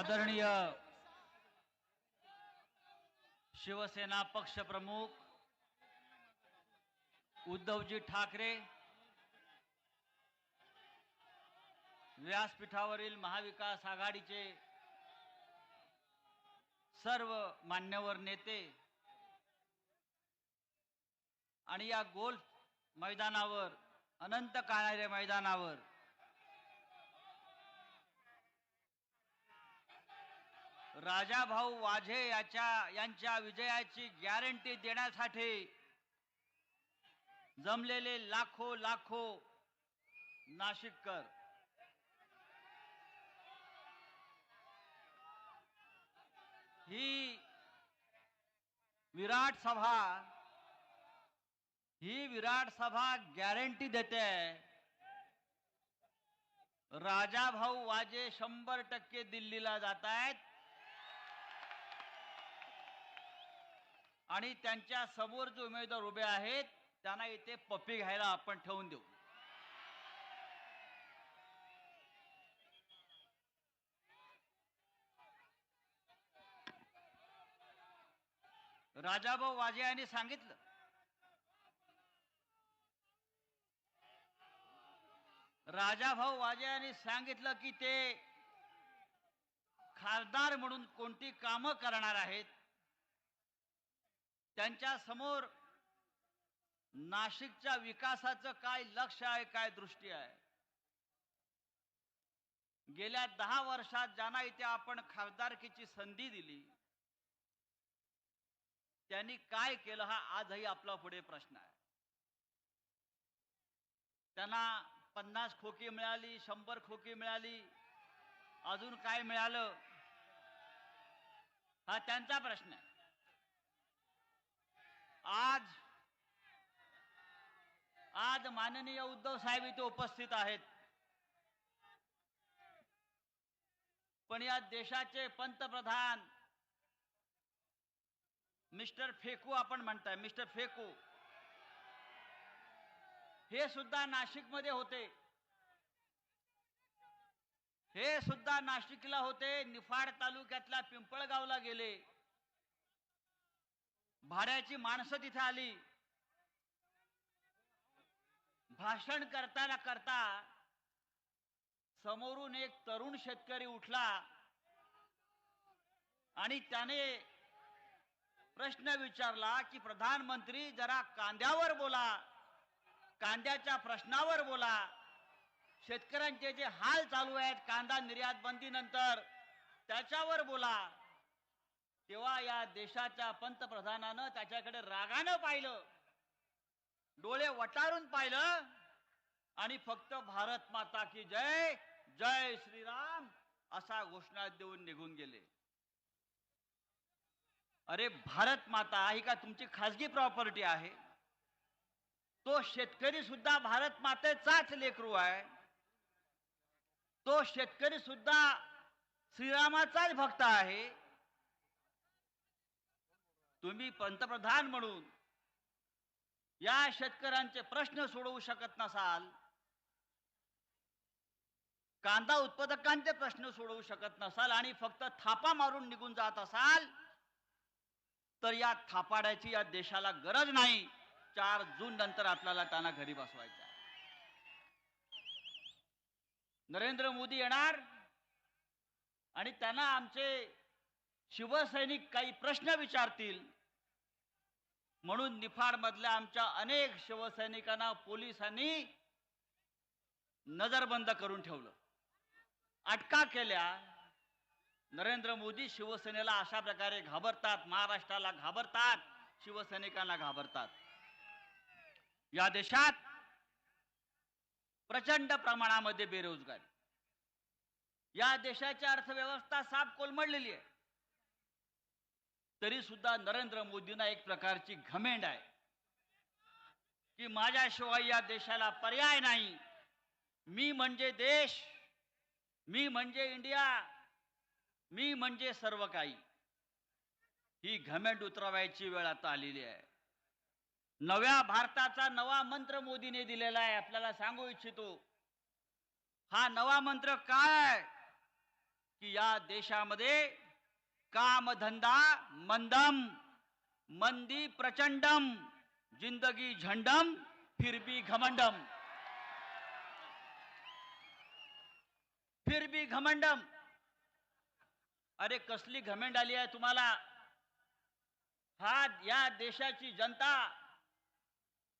आदरणीय शिवसेना पक्षप्रमुख उद्धवजी ठाकरे व्यासपीठावरील महाविकास आघाडीचे सर्व मान्यवर नेते आणि या गोल्फ मैदानावर अनंत काळाऱ्या मैदानावर राजाभाऊ वाझे याच्या यांच्या विजयाची गॅरंटी देण्यासाठी जमलेले लाखो लाखो नाशिककर. ही विराट सभा ही विराट सभा गॅरंटी देते. राजाभाऊ वाजे शंभर टक्के दिल्लीला जात आहेत आणि त्यांच्यासमोर जे उमेदवार उभे आहेत त्यांना इथे पप्पी घ्यायला आपण ठेवून देऊ. राजाभाऊ वाजे यांनी सांगितलं राजाभाऊ वाजे यांनी सांगितलं की ते खासदार म्हणून कोणती कामं करणार आहेत? त्यांच्यासमोर नाशिकच्या विकासाचं काय लक्ष आहे काय दृष्टी आहे? गेल्या दहा वर्षात ज्यांना इथे आपण खासदारकीची संधी दिली त्यांनी काय केलं हा आजही आपला पुढे प्रश्न आहे. त्यांना पन्नास खोकी मिळाली शंभर खोकी मिळाली अजून काय मिळालं? हा त्यांचा प्रश्न आहे आज आज माननीय उद्धव साहेब इथे उपस्थित आहेत. पण या देशाचे पंतप्रधान मिस्टर फेकू आपण म्हणताय मिस्टर फेकू. हे सुद्धा नाशिकमध्ये होते. हे सुद्धा नाशिकला होते निफाड तालुक्यातल्या पिंपळगावला गेले. भाड्याची माणसं तिथे आली. भाषण करताना करता समोरून एक तरुण शेतकरी उठला आणि त्याने प्रश्न विचारला की प्रधानमंत्री जरा कांद्यावर बोला कांद्याच्या प्रश्नावर बोला. शेतकऱ्यांचे जे हाल चालू आहेत कांदा निर्यात बंदी नंतर त्याच्यावर बोला. तेव्हा या देशाच्या पंतप्रधानानं त्याच्याकडे रागानं पाहिलं. डोळे वटारून पाहिलं आणि फक्त भारत माता की जय जय श्रीराम असा घोषणा देऊन निघून गेले. अरे भारत माता ही का तुमची खासगी प्रॉपर्टी आहे? तो शेतकरी सुद्धा भारत मातेचाच लेकरू आहे. तो शेतकरी सुद्धा श्रीरामाचाच भक्त आहे. तुम्ही पंतप्रधान म्हणून या शेतकऱ्यांचे प्रश्न सोडवू शकत नसाल कांदा उत्पादकांचे प्रश्न सोडवू शकत नसाल आणि फक्त थापा मारून निघून जात असाल तर या थापाड्याची या देशाला गरज नाही. चार जून नंतर आपल्याला त्यांना घरी बसवायचं नरेंद्र मोदी येणार आणि त्यांना आमचे शिवसैनिक काही प्रश्न विचारतील. म्हणून निफाड मधल्या आमच्या अनेक शिवसैनिकांना पोलिसांनी नजरबंद करून ठेवलं. अटका केल्या. नरेंद्र मोदी शिवसेनेला अशा प्रकारे घाबरतात महाराष्ट्राला घाबरतात शिवसैनिकांना घाबरतात. या देशात प्रचंड प्रमाणामध्ये बेरोजगारी. या देशाची अर्थव्यवस्था साफ कोलमडलेली आहे. तरी सुद्धा नरेंद्र मोदींना एक प्रकारची घमेंड आहे की माझ्याशिवाय या देशाला पर्याय नाही. मी म्हणजे देश मी म्हणजे इंडिया मी म्हणजे सर्व काही. ही घमेंड उतरवायची वेळ आता आलेली आहे. नव्या भारताचा नवा मंत्र मोदीने दिलेला आहे. आपल्याला सांगू इच्छितो हा नवा मंत्र काय की या देशामध्ये कामधंदा मंदम मंदी प्रचंडम जिंदगी झंडम फिर भी घमंडम. फिर भी घमंडम. अरे कसली घमेंड आली आहे तुम्हाला? हा या देशाची जनता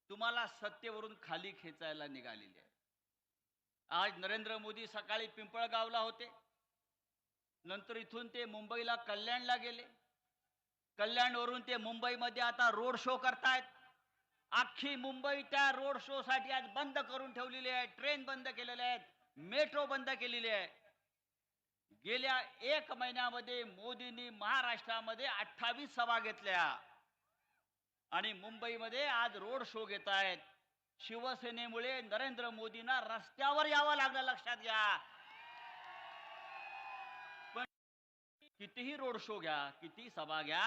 तुम्हाला सत्तेवरून खाली खेचायला निघालेली आहे. आज नरेंद्र मोदी सकाळी पिंपळगावला होते. नंतर इथून ते मुंबईला कल्याणला गेले. कल्याणवरून ते मुंबईमध्ये आता रोड शो करतायत. अख्खी मुंबई त्या रोड शो साठी आज बंद करून ठेवलेली आहे. ट्रेन बंद केलेल्या आहेत. मेट्रो बंद केलेली आहे. गेल्या एक महिन्यामध्ये मोदींनी महाराष्ट्रामध्ये अठ्ठावीस सभा घेतल्या. आणि मुंबईमध्ये आज रोड शो घेत आहेत. शिवसेनेमुळे नरेंद्र मोदींना रस्त्यावर यावं लागलं लक्षात घ्या पण कितीही रोड शो घ्या किती सभा घ्या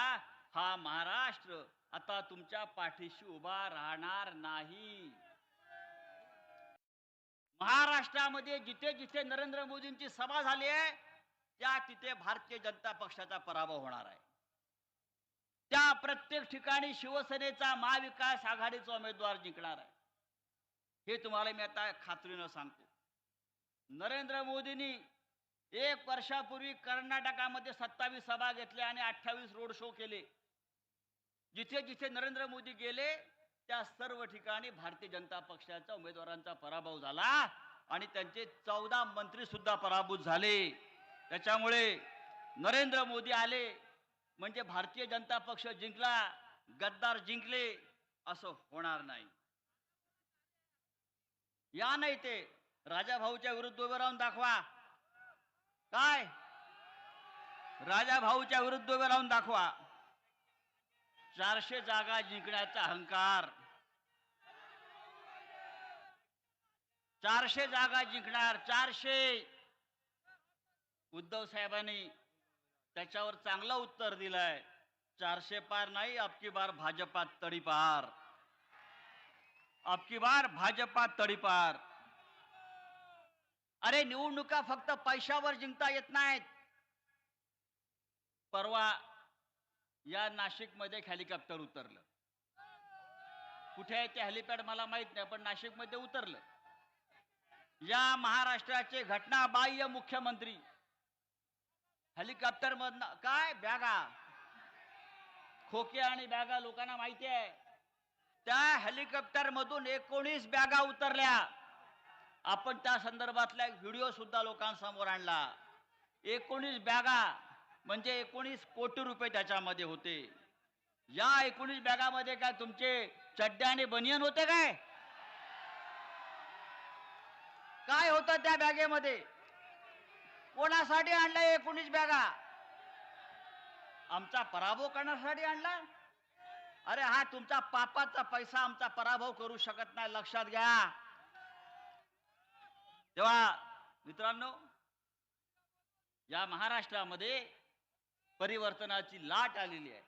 हा महाराष्ट्र आता तुमच्या पाठीशी उभा राहणार नाही. महाराष्ट्रामध्ये जिथे जिथे नरेंद्र मोदींची सभा झाली आहे त्या तिथे भारतीय जनता पक्षाचा पराभव होणार आहे. त्या प्रत्येक ठिकाणी शिवसेनेचा महाविकास आघाडीचा उमेदवार जिंकणार आहे. हे तुम्हाला मी आता खात्रीनं सांगतो. नरेंद्र मोदींनी एक वर्षापूर्वी कर्नाटकामध्ये सत्तावीस सभा घेतल्या आणि अठ्ठावीस रोड शो केले. जिथे जिथे नरेंद्र मोदी गेले त्या सर्व ठिकाणी भारतीय जनता पक्षाच्या उमेदवारांचा पराभव झाला आणि त्यांचे चौदा मंत्री सुद्धा पराभूत झाले. त्याच्यामुळे नरेंद्र मोदी आले म्हणजे भारतीय जनता पक्ष जिंकला गद्दार जिंकले असं होणार नाही. या नाही ते. राजा भाऊच्या विरुद्ध उभे राहून दाखवा. काय? राजा भाऊच्या विरुद्ध उभे राहून दाखवा. चारशे जागा जिंकण्याचा अहंकार. चारशे जागा जिंकणार चारशे. उद्धव साहेबांनी त्याच्यावर चांगलं उत्तर दिलंय. चारशे पार नाही अबकी बार भाजपात तडीपार अबकी बार भाजपात तडीपार अरे निवडणुका फक्त पैशावर जिंकता येत नाहीत. परवा या नाशिकमध्ये हेलिकॉप्टर उतरलं. कुठे आहे ते हेलिपॅड मला माहीत नाही पण नाशिकमध्ये उतरलं. या महाराष्ट्राचे घटनाबाह्य मुख्यमंत्री. हेलिकॉप्टर मधनं काय? बॅगा. खोके आणि बॅगा लोकांना माहिती आहे. त्या हेलिकॉप्टर मधून एकोणीस बॅगा उतरल्या. आपण त्या संदर्भातला एक व्हिडिओ सुद्धा लोकांसमोर आणला. एकोणीस बॅगा म्हणजे एकोणीस कोटी रुपये त्याच्यामध्ये होते. या एकोणीस बॅगामध्ये काय तुमचे चड्डे आणि बनियन होते काय? काय होतं त्या बॅगेमध्ये? कोणासाठी आणलाय एकोणीस बॅगा? आमचा पराभव करण्यासाठी आणला? अरे हा तुमचा पापाचा पैसा आमचा पराभव करू शकत नाही लक्षात घ्या. तेव्हा मित्रांनो या महाराष्ट्रामध्ये परिवर्तनाची लाट आलेली आहे.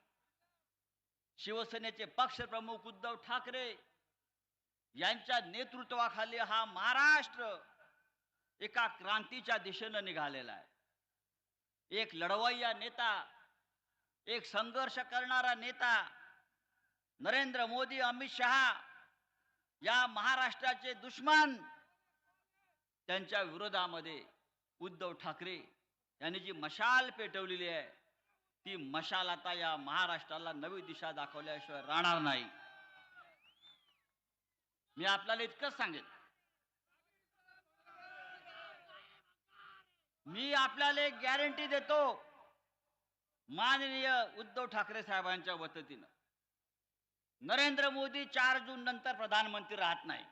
शिवसेनेचे पक्षप्रमुख उद्धव ठाकरे यांच्या नेतृत्वाखाली हा महाराष्ट्र एका क्रांतीच्या दिशेनं निघालेला आहे. एक लढवय्या नेता एक संघर्ष करणारा नेता नरेंद्र मोदी अमित शहा या महाराष्ट्राचे दुश्मन त्यांच्या विरोधामध्ये उद्धव ठाकरे यांनी जी मशाल पेटवलेली आहे ती मशाल आता या महाराष्ट्राला नवी दिशा दाखवल्याशिवाय राहणार नाही. मी आपल्याला इतकंच सांगेन. मी आपल्याला एक गॅरंटी देतो माननीय उद्धव ठाकरे साहेबांच्या वतीनं. नरेंद्र मोदी चार जून नंतर प्रधानमंत्री राहत नाही.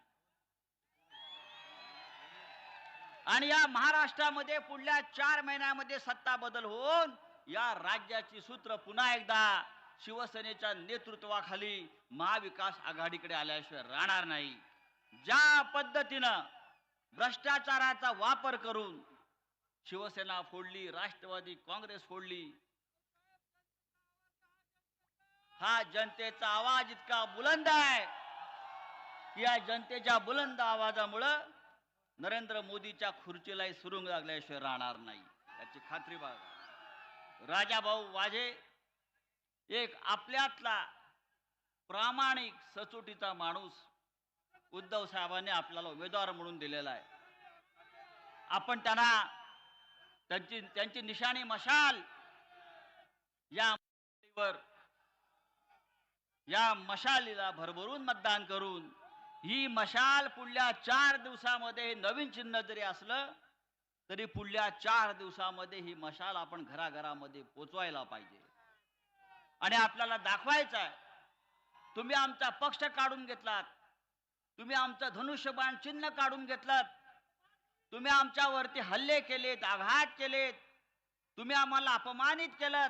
आणि या महाराष्ट्रामध्ये पुढल्या चार महिन्यामध्ये सत्ता बदल होऊन या राज्याची सूत्र पुन्हा एकदा शिवसेनेच्या नेतृत्वाखाली महाविकास आघाडीकडे आल्याशिवाय राहणार नाही. ज्या पद्धतीनं भ्रष्टाचाराचा वापर करून शिवसेना फोडली राष्ट्रवादी काँग्रेस फोडली हा जनतेचा आवाज इतका बुलंद आहे की या जनतेच्या बुलंद आवाजामुळं नरेंद्र मोदीच्या खुर्चीलाही सुरुंग लागल्याशिवाय राहणार नाही. याची खात्री बाळगा. राजाभाऊ वाजे एक आपल्यातला प्रामाणिक सचोटीचा माणूस उद्धव साहेबांनी आपल्याला उमेदवार म्हणून दिलेला आहे. आपण त्यांना त्यांची त्यांची निशाणी मशाल या या मशालीला भरभरून मतदान करून ही मशाल पुढल्या चार दिवसामध्ये नवीन चिन्ह जरी असलं तरी पुढल्या चार दिवसामध्ये ही मशाल आपण घराघरामध्ये पोचवायला पाहिजे. आणि आपल्याला दाखवायचं आहे तुम्ही आमचा पक्ष काढून घेतलात तुम्ही आमचं धनुष्यबाण चिन्ह काढून घेतलात तुम्ही आमच्यावरती हल्ले केलेत आघात केलेत तुम्ही आम्हाला अपमानित केलं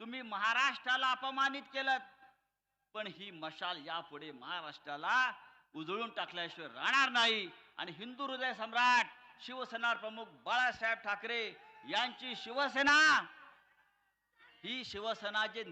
तुम्ही महाराष्ट्राला अपमानित केलं पण ही मशाल यापुढे महाराष्ट्राला उजळून टाकल्याशिवाय राहणार नाही. आणि हिंदू हृदय सम्राट शिवसेना प्रमुख बाळासाहेब ठाकरे यांची शिवसेना ही शिवसेना जे